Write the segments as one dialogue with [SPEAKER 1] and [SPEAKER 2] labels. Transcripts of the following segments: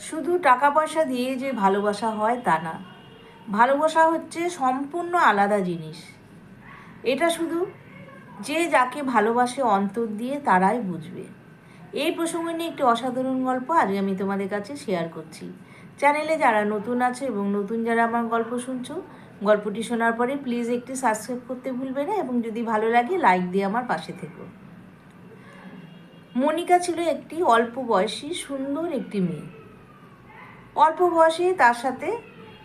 [SPEAKER 1] শুধু টাকা পয়সা দিয়ে যে ভালোবাসা হয় তা না। ভালোবাসা হচ্ছে সম্পূর্ণ আলাদা জিনিস। এটা শুধু যে যাকে ভালোবাসে অন্তর দিয়ে তারাই বুঝবে। এই প্রসঙ্গে নিয়ে একটি অসাধারণ গল্প আজ আমি তোমাদের কাছে শেয়ার করছি। চ্যানেলে যারা নতুন আছে এবং নতুন যারা আমার গল্প শুনছো, গল্পটি শোনার পরে প্লিজ একটি সাবস্ক্রাইব করতে ভুলবে না এবং যদি ভালো লাগে লাইক দিয়ে আমার পাশে থেকো। মনিকা ছিল একটি অল্প বয়সী সুন্দর একটি মেয়ে। অল্প বয়সে তার সাথে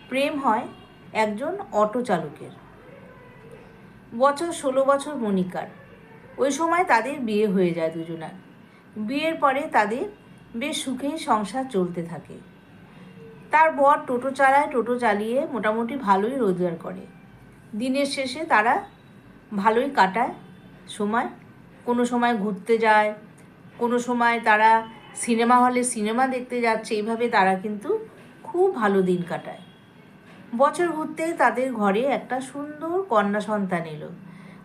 [SPEAKER 1] প্রেম হয় একজন অটো চালকের। বছর ষোলো বছর মনিকার ওই সময় তাদের বিয়ে হয়ে যায় দুজনার। বিয়ের পরে তাদের বেশ সুখেই সংসার চলতে থাকে। তার বর টোটো চালায়, টোটো চালিয়ে মোটামুটি ভালোই রোজগার করে। দিনের শেষে তারা ভালোই কাটায়। সময়, কোনো সময় ঘুরতে যায়, কোনো সময় তারা সিনেমা হলে সিনেমা দেখতে যাচ্ছে, এইভাবে তারা কিন্তু খুব ভালো দিন কাটায়। বছর ঘুরতে তাদের ঘরে একটা সুন্দর কন্যা সন্তান এলো।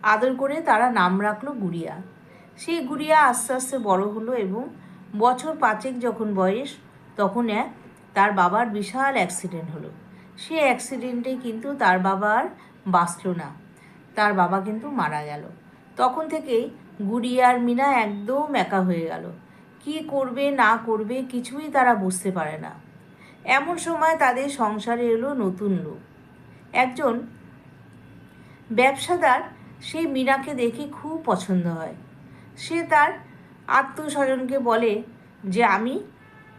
[SPEAKER 1] আদর করে তারা নাম রাখল গুড়িয়া। সেই গুড়িয়া আস্তে আস্তে বড় হলো এবং বছর পাঁচেক যখন বয়স, তখন এক তার বাবার বিশাল অ্যাক্সিডেন্ট হলো। সে অ্যাক্সিডেন্টে কিন্তু তার বাবা আর বাঁচল না। তার বাবা কিন্তু মারা গেল। তখন থেকেই গুড়িয়ার মিনা একদম একা হয়ে গেল। কি করবে, না করবে, কিছুই তারা বুঝতে পারে না। এমন সময় তাদের সংসারে এলো নতুন লোক। একজন ব্যবসাদার সেই মীনাকে দেখে খুব পছন্দ হয়। সে তার আত্মস্বজনকে বলে যে, আমি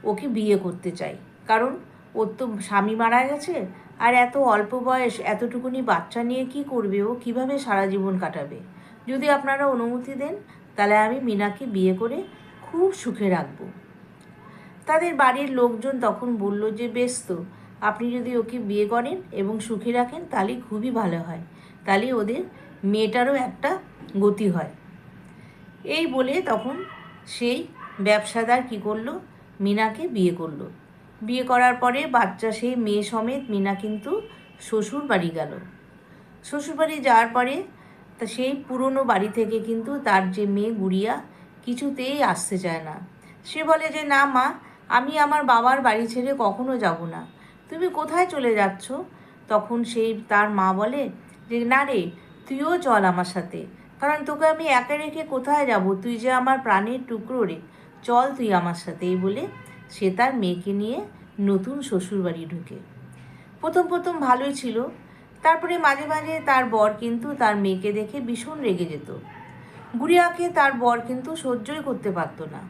[SPEAKER 1] ওকে বিয়ে করতে চাই। কারণ ওর তো স্বামী মারা গেছে আর এত অল্প বয়স, এতটুকুনি বাচ্চা নিয়ে কি করবে ও? কীভাবে সারা জীবন কাটাবে? যদি আপনারা অনুমতি দেন, তাহলে আমি মিনাকে বিয়ে করে খুব সুখে রাখব। তাদের বাড়ির লোকজন তখন বলল যে, বেশ তো, আপনি যদি ওকে বিয়ে করেন এবং সুখে রাখেন, তাহলে খুবই ভালো হয়। তাহলে ওদের মেয়েটারও একটা গতি হয়। এই বলে তখন সেই ব্যবসাদার কি করল? মিনাকে বিয়ে করল। বিয়ে করার পরে বাচ্চা সেই মেয়ে সমেত মিনা কিন্তু শ্বশুর বাড়ি গেল। শ্বশুর বাড়ি যাওয়ার পরে তা সেই পুরনো বাড়ি থেকে কিন্তু তার যে মেয়ে গুড়িয়া কিছুতেই আসতে চায় না। সে বলে যে, না মা, আমি আমার বাবার বাড়ি ছেড়ে কখনো যাব না। তুমি কোথায় চলে যাচ্ছ? তখন সেই তার মা বলে যে, না রে, তুইও চল আমার সাথে। কারণ তোকে আমি একা রেখে কোথায় যাব? তুই যে আমার প্রাণের টুকরো রে। চল তুই আমার সাথে। এই বলে সে তার মেয়েকে নিয়ে নতুন শ্বশুরবাড়ি ঢুকে। প্রথম প্রথম ভালোই ছিল। তারপরে মাঝে মাঝে তার বর কিন্তু তার মেয়েকে দেখে ভীষণ রেগে যেত। গুড়িয়াকে তার বর কিন্তু সহ্যই করতে পারতো না।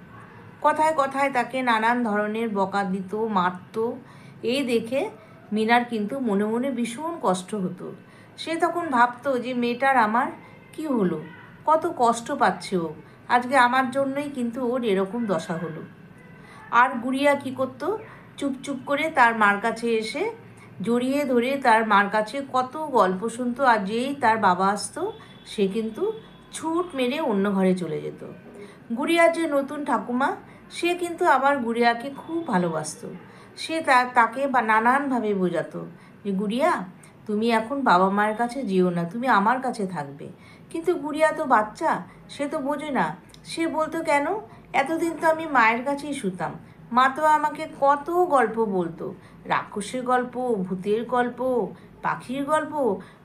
[SPEAKER 1] কথায় কথায় তাকে নানান ধরনের বকা দিত, মারত। এই দেখে মিনার কিন্তু মনে মনে ভীষণ কষ্ট হতো। সে তখন ভাবতো যে মেয়েটার আমার কি হলো? কত কষ্ট পাচ্ছে ও। আজকে আমার জন্যই কিন্তু ওর এরকম দশা হলো। আর গুড়িয়া কি করতো? চুপ চুপ করে তার মার কাছে এসে জড়িয়ে ধরে তার মার কাছে কত গল্প শুনতো আর যেই তার বাবা আসতো, সে কিন্তু ছুট মেরে অন্য ঘরে চলে যেত। গুড়িয়ার যে নতুন ঠাকুমা, সে কিন্তু আবার গুড়িয়াকে খুব ভালোবাসতো। সে তাকে বা নানানভাবে বোঝাতো যে, গুড়িয়া, তুমি এখন বাবা মায়ের কাছে যেও না, তুমি আমার কাছে থাকবে। কিন্তু গুড়িয়া তো বাচ্চা, সে তো বোঝে না। সে বলতো, কেন? এতদিন তো আমি মায়ের কাছেই শুতাম। মা তো আমাকে কত গল্প বলতো। রাক্ষসের গল্প, ভূতের গল্প, পাখির গল্প।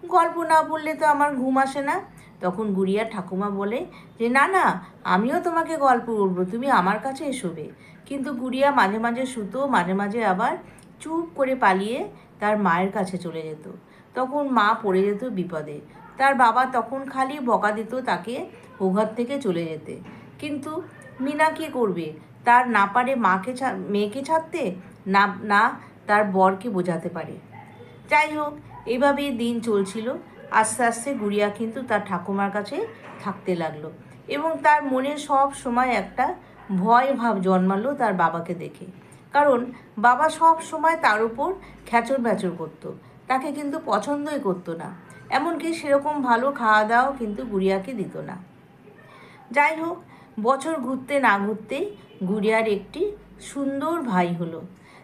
[SPEAKER 1] গল্প না বললে তো আমার ঘুম আসে না। তখন গুড়িয়া ঠাকুমা বলে যে, না না, আমিও তোমাকে গল্প বলব, তুমি আমার কাছে এসোবে। কিন্তু গুড়িয়া মাঝে মাঝে শুতো মাঝে মাঝে আবার চুপ করে পালিয়ে তার মায়ের কাছে চলে যেত। তখন মা পড়ে যেত বিপদে। তার বাবা তখন খালি বকা দিত তাকে ও ঘর থেকে চলে যেতে। কিন্তু মিনা কী করবে? তার না পারে মাকে মেয়েকে ছাড়তে? না না, তার বরকে বোঝাতে পারে। যাই হোক, এভাবেই দিন চলছিল। আস্তে আস্তে গুড়িয়া কিন্তু তার ঠাকুমার কাছে থাকতে লাগল। এবং তার মনে সব সময় একটা ভয় ভাব জন্মালো তার বাবাকে দেখে। কারণ বাবা সব সময় তার উপর খ্যাচর ব্যাচর করতো। তাকে কিন্তু পছন্দই করতো না। এমনকি সেরকম ভালো খাওয়া দাওয়াও কিন্তু গুড়িয়াকে দিত না। যাই হোক, বছর ঘুরতে না ঘুরতেই গুড়িয়ার একটি সুন্দর ভাই হলো।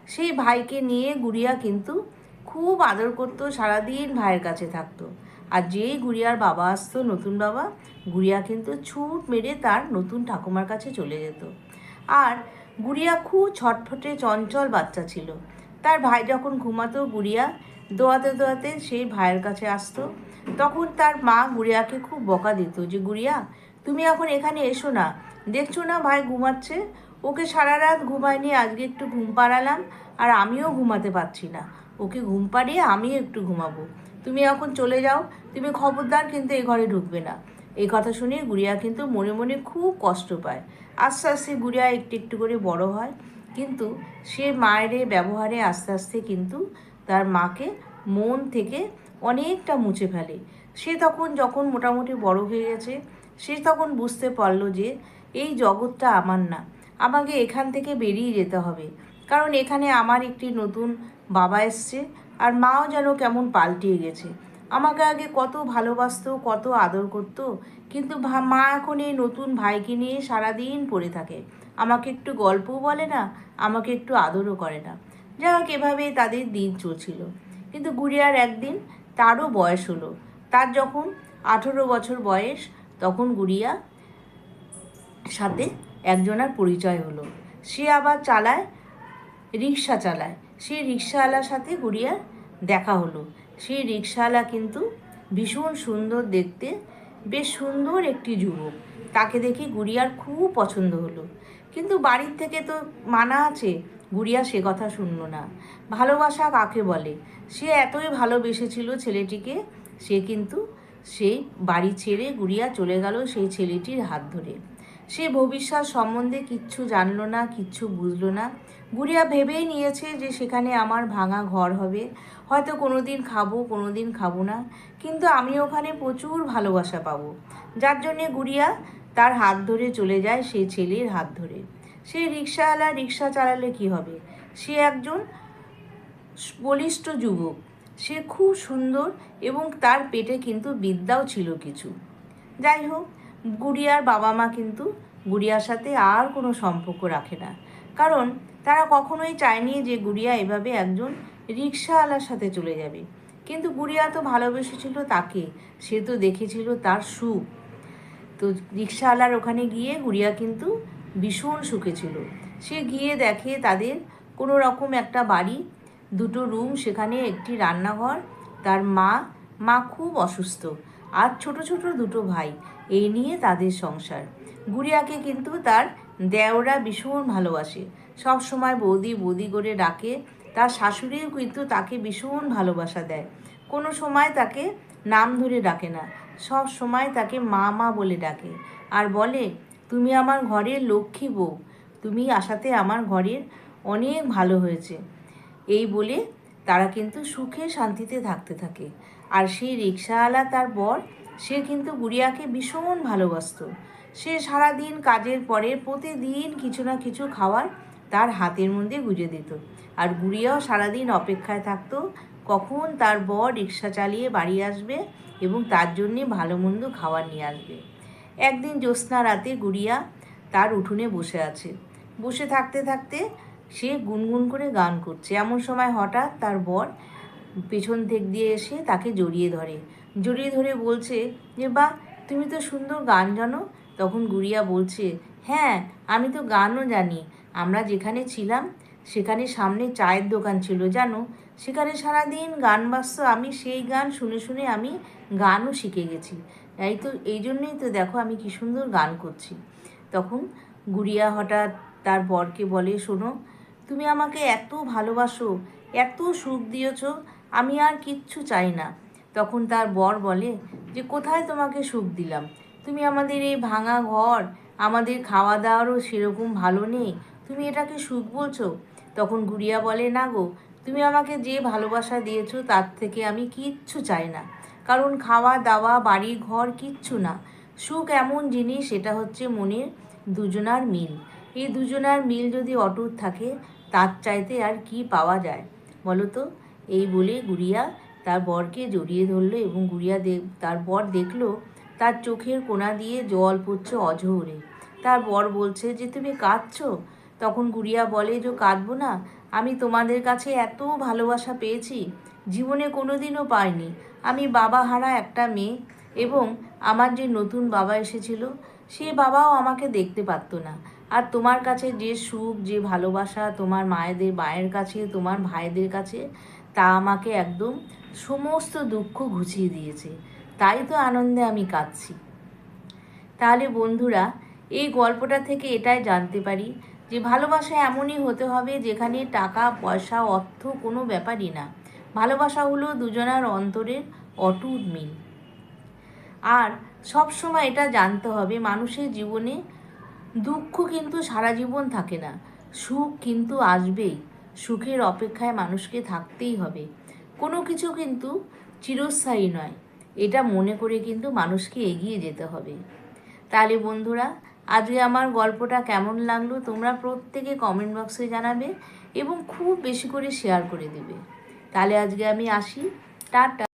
[SPEAKER 1] সেই ভাইকে নিয়ে গুড়িয়া কিন্তু খুব আদর করতো, সারাদিন ভাইয়ের কাছে থাকতো। আর যেই গুড়িয়ার বাবা আসতো, নতুন বাবা, গুড়িয়া কিন্তু ছুট মেরে তার নতুন ঠাকুমার কাছে চলে যেত। আর গুড়িয়া খুব ছটফটে চঞ্চল বাচ্চা ছিল। তার ভাই যখন ঘুমাতো, গুড়িয়া দোয়াতে দোয়াতে সেই ভাইয়ের কাছে আসতো। তখন তার মা গুড়িয়াকে খুব বকা দিত যে, গুড়িয়া, তুমি এখন এখানে এসো না। দেখছ না ভাই ঘুমাচ্ছে? ওকে সারা রাত ঘুমায়নি, আজকে একটু ঘুম পাড়ালাম আর আমিও ঘুমাতে পারছি না। ওকে ঘুম পাড়িয়ে আমিও একটু ঘুমাবো। তুমি এখন চলে যাও তুমি খবরদার কিন্তু এই ঘরে ঢুকবে না। এই কথা শুনে গুড়িয়া কিন্তু মনে মনে খুব কষ্ট পায়। আস্তে আস্তে গুড়িয়া একটু একটু করে বড় হয়। কিন্তু সে মায়ের ব্যবহারে আস্তে আস্তে কিন্তু তার মাকে মন থেকে অনেকটা মুছে ফেলে। সে তখন যখন মোটামুটি বড় হয়ে গেছে, সে তখন বুঝতে পারল যে এই জগৎটা আমার না। আমাকে এখান থেকে বেরিয়ে যেতে হবে। কারণ এখানে আমার একটি নতুন বাবা এসছে, আর মাও যেন কেমন পাল্টিয়ে গেছে। আমাকে আগে কত ভালোবাসতো, কত আদর করতো, কিন্তু মা এখন এই নতুন ভাইকে নিয়ে সারাদিন পড়ে থাকে। আমাকে একটু গল্পও বলে না, আমাকে একটু আদরও করে না। যাই হোক, এভাবেই তাদের দিন চলছিল। কিন্তু গুড়িয়ার একদিন তারও বয়স হলো। তার যখন আঠেরো বছর বয়স, তখন গুড়িয়া সাথে একজনার পরিচয় হলো। সে আবার চালায়, রিক্সা চালায়। সেই রিক্সাওয়ালার সাথে গুড়িয়ার দেখা হলো। সেই রিক্সাওয়ালা কিন্তু ভীষণ সুন্দর দেখতে, বেশ সুন্দর একটি যুবক। তাকে দেখে গুড়িয়ার খুব পছন্দ হলো। কিন্তু বাড়ির থেকে তো মানা আছে, গুড়িয়া সে কথা শুনলো না। ভালোবাসা কাকে বলে? সে এতই ভালোবেসেছিল ছেলেটিকে, সে কিন্তু সেই বাড়ি ছেড়ে গুড়িয়া চলে গেল সেই ছেলেটির হাত ধরে। সে ভবিষ্যৎ সম্বন্ধে কিচ্ছু জানলো না, কিচ্ছু বুঝলো না। গুড়িয়া ভেবেই নিয়েছে যে সেখানে আমার ভাঙা ঘর হবে। হয়তো কোনো দিন খাব কোনো দিন খাব না। কিন্তু আমি ওখানে প্রচুর ভালোবাসা পাবো। যার জন্যে গুড়িয়া তার হাত ধরে চলে যায় সেই ছেলের হাত ধরে। সে রিক্সাওয়ালা রিক্সা চালালে কি হবে? সে একজন বলিষ্ঠ যুবক। সে খুব সুন্দর এবং তার পেটে কিন্তু বিদ্যাও ছিল কিছু। যাই হোক, গুড়িয়ার বাবা মা কিন্তু গুড়িয়ার সাথে আর কোনো সম্পর্ক রাখে না। কারণ তারা কখনোই চায়নি যে গুড়িয়া এভাবে একজন রিক্সাওয়ালার সাথে চলে যাবে। কিন্তু গুড়িয়া তো ভালোবেসেছিল তাকে। সে তো দেখেছিল তার সুখ। তো রিক্সাওয়ালার ওখানে গিয়ে গুড়িয়া কিন্তু ভীষণ সুখে ছিল। সে গিয়ে দেখে তাদের কোনো রকম একটা বাড়ি, দুটো রুম, সেখানে একটি রান্নাঘর, তার মা মা খুব অসুস্থ, আর ছোট ছোট দুটো ভাই। এই নিয়ে তাদের সংসার। গুড়িয়াকে কিন্তু তার দেওরা ভীষণ ভালোবাসে। সব সময় বৌদি বৌদি করে ডাকে। তার শাশুড়িও কিন্তু তাকে ভীষণ ভালোবাসা দেয়। কোনো সময় তাকে নাম ধরে ডাকে না। সব সময় তাকে মা মা বলে ডাকে। আর বলে, তুমি আমার ঘরের লক্ষ্মী বউ। তুমি আসাতে আমার ঘরের অনেক ভালো হয়েছে। এই বলে তারা কিন্তু সুখে শান্তিতে থাকতে থাকে। আর সেই রিক্সাওয়ালা তার বর সে কিন্তু গুড়িয়াকে ভীষণ ভালোবাসতো। সে সারাদিন কাজের পরে প্রতিদিন কিছু না কিছু খাওয়ার তার হাতের মধ্যে গুজে দিত। আর গুড়িয়াও সারাদিন অপেক্ষায় থাকতো কখন তার বর রিক্সা চালিয়ে বাড়ি আসবে এবং তার জন্যে ভালো মন্দ খাবার নিয়ে আসবে। একদিন জ্যোৎস্না রাতে গুড়িয়া তার উঠোনে বসে আছে। বসে থাকতে থাকতে সে গুনগুন করে গান করছে। এমন সময় হঠাৎ তার বর পেছন থেকে দিয়ে এসে তাকে জড়িয়ে ধরে। জড়িয়ে ধরে বলছে যে বা তুমি তো সুন্দর গান জানো। তখন গুড়িয়া বলছে হ্যাঁ আমি তো গানও জানি। আমরা যেখানে ছিলাম, সেখানে সামনে চায়ের দোকান ছিল, জানো? সেখানে সারাদিন গান বাজতো। আমি সেই গান শুনে শুনে আমি গানও শিখে গেছি। এই তো, এই জন্যই তো দেখো আমি কি সুন্দর গান করছি। তখন গুড়িয়া হঠাৎ তার বরকে বলে, শোনো, তুমি আমাকে এত ভালোবাসো, এত সুখ দিয়েছ, আমি আর কিচ্ছু চাই না। তখন তার বর বলে যে, কোথায় তোমাকে সুখ দিলাম? তুমি আমাদের এই ভাঙা ঘর, আমাদের খাওয়া দাওয়ারও সেরকম ভালো নেই, তুমি এটাকে সুখ বলছো? তখন গুড়িয়া বলে, না গো, তুমি আমাকে যে ভালোবাসা দিয়েছ তার থেকে আমি কিচ্ছু চাই না। কারণ খাওয়া দাওয়া বাড়ি ঘর কিচ্ছু না। সুখ এমন জিনিস এটা হচ্ছে মনের দুজনার মিল। এই দুজনার মিল যদি অটুট থাকে, তার চাইতে আর কি পাওয়া যায়? বলো তো? এই বলে গুড়িয়া তার বরকে জড়িয়ে ধরলো এবং গুড়িয়া দেখ তার বর দেখল তার চোখের কোনা দিয়ে জল পড়ছে অঝোরে। তার বর বলছে যে, তুমি কাঁদছো? তখন গুড়িয়া বলে, যে, কাঁদবো না। আমি তোমাদের কাছে এত ভালোবাসা পেয়েছি, জীবনে কোনো দিনও পাইনি। আমি বাবা হারা একটা মেয়ে এবং আমার যে নতুন বাবা এসেছিল, সে বাবাও আমাকে দেখতে পারতো না। আর তোমার কাছে যে সুখ, যে ভালোবাসা তোমার মায়েদের, মায়ের কাছে, তোমার ভাইদের কাছে, তা আমাকে একদম সমস্ত দুঃখ ঘুচিয়ে দিয়েছে। তাই তো আনন্দে আমি কাঁদছি। তাহলে বন্ধুরা, এই গল্পটা থেকে এটাই জানতে পারি যে ভালোবাসা এমনই হতে হবে যেখানে টাকা, পয়সা, অর্থ কোনো ব্যাপারই না। ভালোবাসা হলো দুজনার অন্তরের অটুট মিল। আর সব সময় এটা জানতে হবে, মানুষের জীবনে দুঃখ কিন্তু সারা জীবন থাকে না। সুখ কিন্তু আসবেই। সুখের অপেক্ষায় মানুষকে থাকতেই হবে। কোনো কিছু কিন্তু চিরস্থায়ী নয়। এটা মনে করে কিন্তু মানুষকে এগিয়ে যেতে হবে। তাহলে বন্ধুরা, আজকে আমার গল্পটা কেমন লাগল তোমরা প্রত্যেকে কমেন্ট বক্সে জানাবে এবং খুব বেশি করে শেয়ার করে দেবে। তাহলে আজকে আমি আসি। টাটা।